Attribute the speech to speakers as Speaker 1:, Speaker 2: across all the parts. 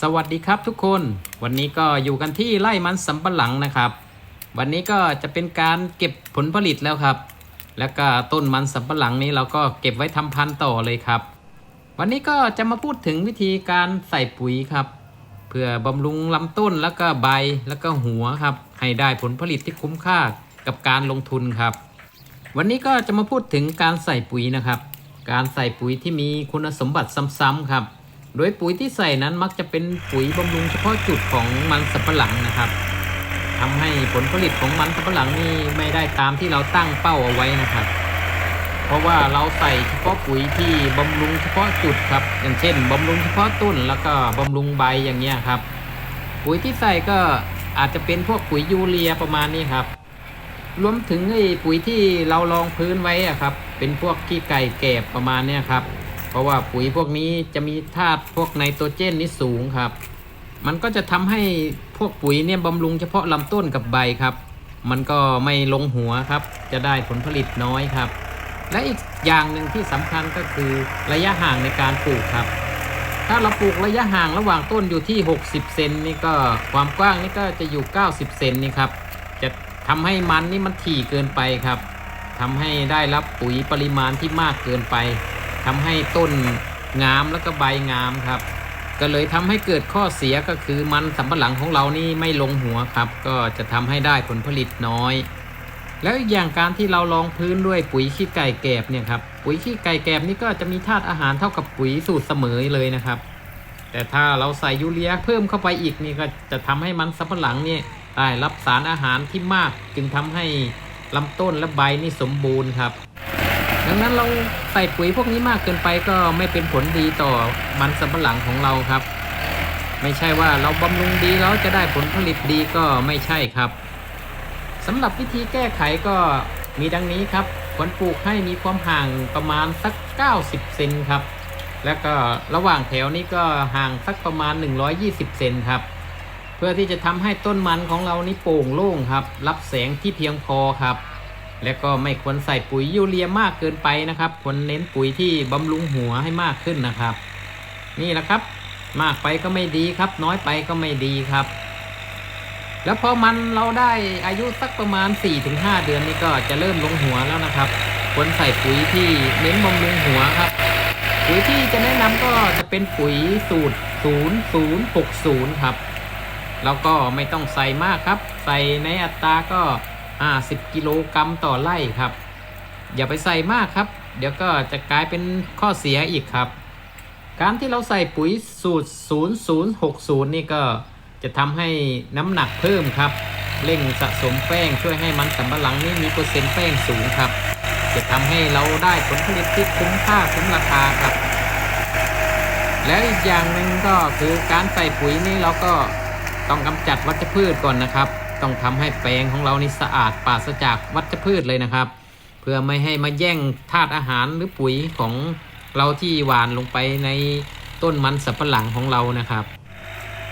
Speaker 1: สวัสดีครับทุกคน วันนี้ก็อยู่กันที่ไร่มันสำปะหลังนะครับ วันนี้ก็จะเป็นการเก็บผลผลิตแล้วครับ แล้วก็ต้นมันสำปะหลังนี้เราก็เก็บไว้ทำพันธุ์ต่อเลยครับ วันนี้ก็จะมาพูดถึงวิธีการใส่ปุ๋ยครับ เพื่อบำรุงลำต้นแล้วก็ใบแล้วก็หัวครับ ให้ได้ผลผลิตที่คุ้มค่ากับการลงทุนครับ วันนี้ก็จะมาพูดถึงการใส่ปุ๋ยนะครับ การใส่ปุ๋ยที่มีคุณสมบัติซ้ำๆครับ โดยปุ๋ยที่ใส่นั้นมักจะเป็นปุ๋ยบำรุงเฉพาะจุดของมันสำปะหลังนะครับทำให้ผลผลิตของมันสำปะหลังนี่ไม่ได้ตามที่เราตั้งเป้าเอาไว้นะครับ เพราะว่าเราใส่เฉพาะปุ๋ยที่บำรุงเฉพาะจุดครับ อย่างเช่นบำรุงเฉพาะต้นแล้วก็บำรุงใบอย่างเงี้ยครับ ปุ๋ยที่ใส่ก็อาจจะเป็นพวกปุ๋ยยูเรียประมาณนี้ครับ รวมถึงไอ้ปุ๋ยที่เรารองพื้นไว้อะครับ เป็นพวกขี้ไก่แกบประมาณเนี้ยครับ เพราะว่าปุ๋ยพวกนี้จะมีธาตุพวกไนโตรเจนนี่สูงครับ มันก็จะทำให้พวกปุ๋ยเนี่ยบำรุงเฉพาะลำต้นกับใบครับ มันก็ไม่ลงหัวครับ จะได้ผลผลิตน้อยครับ และอีกอย่างหนึ่งที่สำคัญก็คือระยะห่างในการปลูกครับ ถ้าเราปลูกระยะห่างระหว่างต้นอยู่ที่ 60 เซนนี่ก็ความกว้างนี่ก็จะอยู่ 90 เซนนี่ครับ จะทำให้มันนี่มันถี่เกินไปครับทำให้ได้รับปุ๋ยปริมาณที่มากเกินไป ทำให้ต้นงามแล้วก็ใบงามครับ ก็เลยทำให้เกิดข้อเสียก็คือมันสำปะหลังของเรานี่ไม่ลงหัวครับ ก็จะทำให้ได้ผลผลิตน้อย แล้วอีกอย่างการที่เราลองพื้นด้วยปุ๋ยขี้ไก่แกบเนี่ยครับปุ๋ยขี้ไก่แกบนี่ก็จะมีธาตุอาหารเท่ากับปุ๋ยสูตรเสมอเลยนะครับ แต่ถ้าเราใส่ยูเรียเพิ่มเข้าไปอีกนี่ก็จะทำให้มันสำปะหลังนี่ได้รับสารอาหารที่มากจึงทำให้ลำต้นและใบนี่สมบูรณ์ครับ ดังนั้นเราใส่ปุ๋ยพวกนี้มากเกินไปก็ไม่เป็นผลดีต่อมันสำปะหลังของเราครับ ไม่ใช่ว่าเราบำรุงดีแล้วจะได้ผลผลิตดีก็ไม่ใช่ครับสำหรับวิธีแก้ไขก็มีดังนี้ครับควรปลูกให้มีความห่างประมาณสัก 90 เซนครับ แล้วก็ระหว่างแถวนี้ก็ห่างสักประมาณ 120 เซนครับ เพื่อที่จะทำให้ต้นมันของเรานี่โปร่งโล่งครับ รับแสงที่เพียงพอครับ และก็ไม่ควรใส่ปุ๋ยยูเรียมากเกินไปนะครับ ควรเน้นปุ๋ยที่บำรุงหัวให้มากขึ้นนะครับ นี่แหละครับ มากไปก็ไม่ดีครับ น้อยไปก็ไม่ดีครับ แล้วพอมันเราได้อายุสักประมาณ 4-5 เดือนนี่ก็จะเริ่มลงหัวแล้วนะครับ ควรใส่ปุ๋ยที่เน้นบำรุงหัวครับ ปุ๋ยที่จะแนะนำก็จะเป็นปุ๋ยสูตร 0060 ครับ แล้วก็ไม่ต้องใส่มากครับ ใส่ในอัตราก็ 50 กิโลกรัมต่อไร่ครับ อย่าไปใส่มากครับ เดี๋ยวก็จะกลายเป็นข้อเสียอีกครับ การที่เราใส่ปุ๋ยสูตร 0060 นี่ก็จะทำให้น้ำหนักเพิ่มครับ เร่งสะสมแป้งช่วยให้มันสำปะหลังนี่มีเปอร์เซ็นต์แป้งสูงครับ จะทำให้เราได้ผลผลิตที่คุ้มค่าคุ้มราคาครับ แล้วอีกอย่างหนึ่งก็คือการใส่ปุ๋ยนี่เราก็ต้องกำจัดวัชพืชก่อนนะครับ ต้องทำให้แปลงของเรานี่สะอาดปราศจากวัชพืชเลยนะครับ เพื่อไม่ให้มาแย่งธาตุอาหารหรือปุ๋ยของเราที่หวานลงไปในต้นมันสับปะหลังของเรานะครับ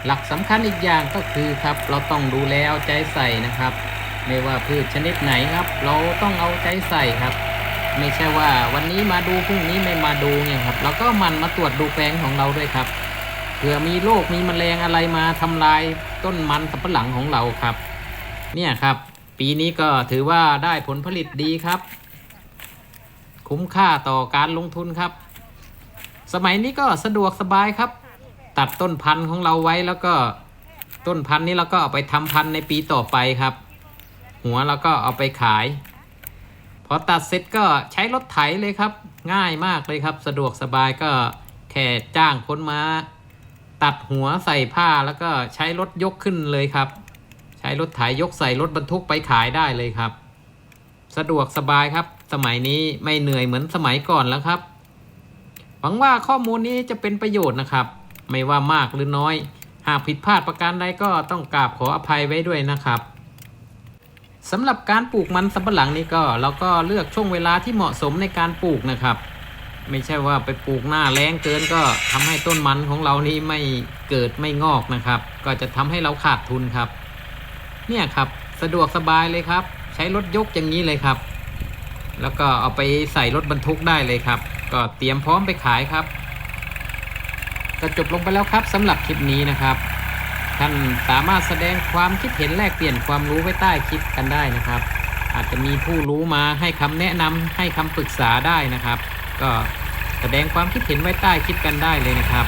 Speaker 1: หลักสำคัญอีกอย่างก็คือครับเราต้องดูแลเอาใจใส่นะครับ ไม่ว่าพืชชนิดไหนครับ เราต้องเอาใจใส่ครับ ไม่ใช่ว่าวันนี้มาดูพรุ่งนี้ไม่มาดูเนี่ยครับเราก็มันมาตรวจดูแปลงของเราด้วยครับเผื่อมีโรคมีแมลงอะไรมาทำลายต้นมันสับปะหลังของเราครับ เนี่ยครับ ปีนี้ก็ถือว่าได้ผลผลิตดีครับ คุ้มค่าต่อการลงทุนครับ สมัยนี้ก็สะดวกสบายครับ ตัดต้นพันธุ์ของเราไว้แล้วก็ต้นพันธุ์นี้เราก็เอาไปทำพันธุ์ในปีต่อไปครับ หัวเราก็เอาไปขาย พอตัดเสร็จก็ใช้รถไถเลยครับ ง่ายมากเลยครับ สะดวกสบายก็แค่จ้างคนมา ตัดหัวใส่ผ้าแล้วก็ใช้รถยกขึ้นเลยครับ ใช้รถไถยยกใส่รถบรรทุกไปขายได้เลยครับ สะดวกสบายครับ สมัยนี้ไม่เหนื่อยเหมือนสมัยก่อนแล้วครับ หวังว่าข้อมูลนี้จะเป็นประโยชน์นะครับ ไม่ว่ามากหรือน้อย หากผิดพลาดประการใดก็ต้องกราบขออภัยไว้ด้วยนะครับสำหรับการปลูกมันสำปะหลังนี่ก็เราก็เลือกช่วงเวลาที่เหมาะสมในการปลูกนะครับ ไม่ใช่ว่าไปปลูกหน้าแรงเกินก็ทำให้ต้นมันของเรานี่ไม่เกิดไม่งอกนะครับ ก็จะทำให้เราขาดทุนครับ เนี่ยครับสะดวกสบายเลยครับ ใช้รถยกอย่างนี้เลยครับ แล้วก็เอาไปใส่รถบรรทุกได้เลยครับ ก็เตรียมพร้อมไปขายครับก็จบลงไปแล้วครับสำหรับคลิปนี้นะครับ ท่านสามารถแสดงความคิดเห็นแลกเปลี่ยนความรู้ไว้ใต้คลิปกันได้นะครับ อาจจะมีผู้รู้มาให้คำแนะนำให้คำปรึกษาได้นะครับ ก็แสดงความคิดเห็นไว้ใต้คลิปกันได้เลยนะครับ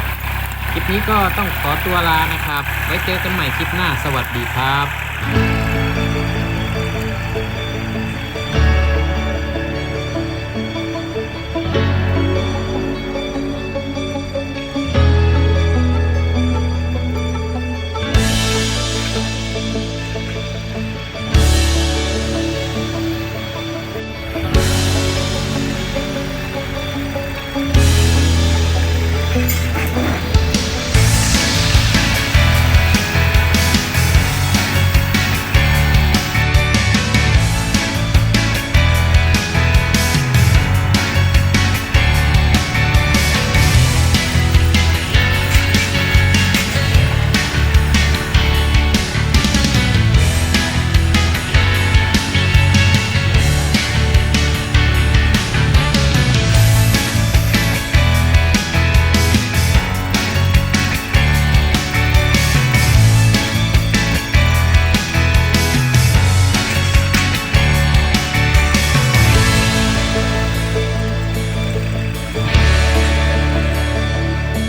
Speaker 1: คลิปนี้ก็ต้องขอตัวลานะครับ ไว้เจอกันใหม่คลิปหน้าสวัสดีครับ Bye.